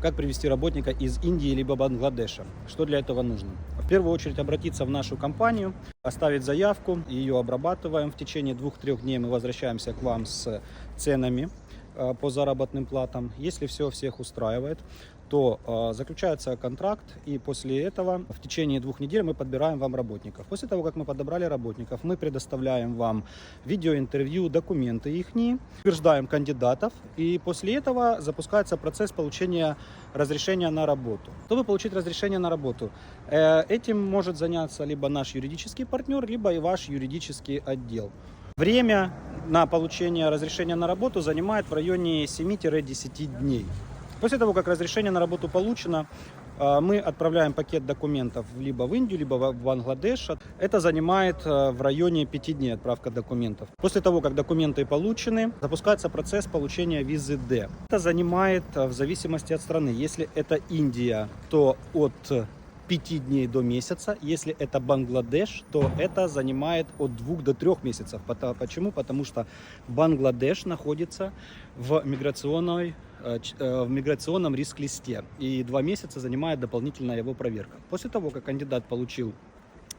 как привести работника из Индии либо Бангладеша. Что для этого нужно? В первую очередь обратиться в нашу компанию, оставить заявку, ее обрабатываем. В течение двух-трех дней мы возвращаемся к вам с ценами по заработным платам. Если все всех устраивает, то э, заключается контракт, и после этого в течение двух недель мы подбираем вам работников. После того, как мы подобрали работников, мы предоставляем вам видеоинтервью, документы их, утверждаем кандидатов, и после этого запускается процесс получения разрешения на работу. Чтобы получить разрешение на работу, э, этим может заняться либо наш юридический партнер, либо и ваш юридический отдел. Время на получение разрешения на работу занимает в районе 7-10 дней. После того, как разрешение на работу получено, э, мы отправляем пакет документов либо в Индию, либо в Бангладеш. Это занимает э, в районе 5 дней отправка документов. После того, как документы получены, запускается процесс получения визы D. Это занимает э, в зависимости от страны. Если это Индия, то от 5 дней до месяца. Если это Бангладеш, то это занимает от 2 до 3 месяцев. Почему? Потому что Бангладеш находится в миграционной э, э, в миграционном риск-листе. И два месяца занимает дополнительная его проверка. После того, как кандидат получил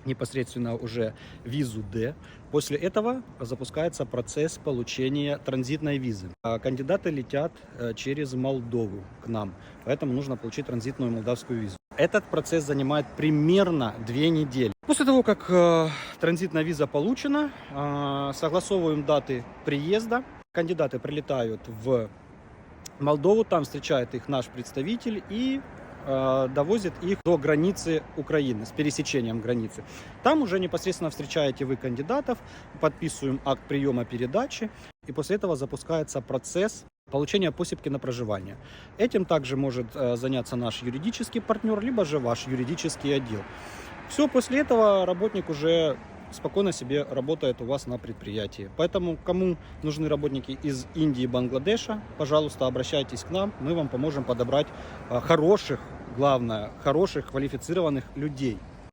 непосредственно уже визу D. После этого запускается процесс получения транзитной визы. А Кандидаты летят э, через Молдову к нам, поэтому нужно получить транзитную молдавскую визу. Этот процесс занимает примерно две недели. После того, как э, транзитная виза получена, э, согласовываем даты приезда. Кандидаты прилетают в Молдову, там встречает их наш представитель и э, довозит их до границы Украины с пересечением границы. Там уже непосредственно встречаете вы кандидатов, подписываем акт приема передачи, и после этого запускается процесс получения посипки на проживание. Этим также может э, заняться наш юридический партнер, либо же ваш юридический отдел. Все, после этого работник уже спокойно себе работает у вас на предприятии. Поэтому, кому нужны работники из Индии и Бангладеша, пожалуйста, обращайтесь к нам, мы вам поможем подобрать э, хороших, главное, хороших квалифицированных людей.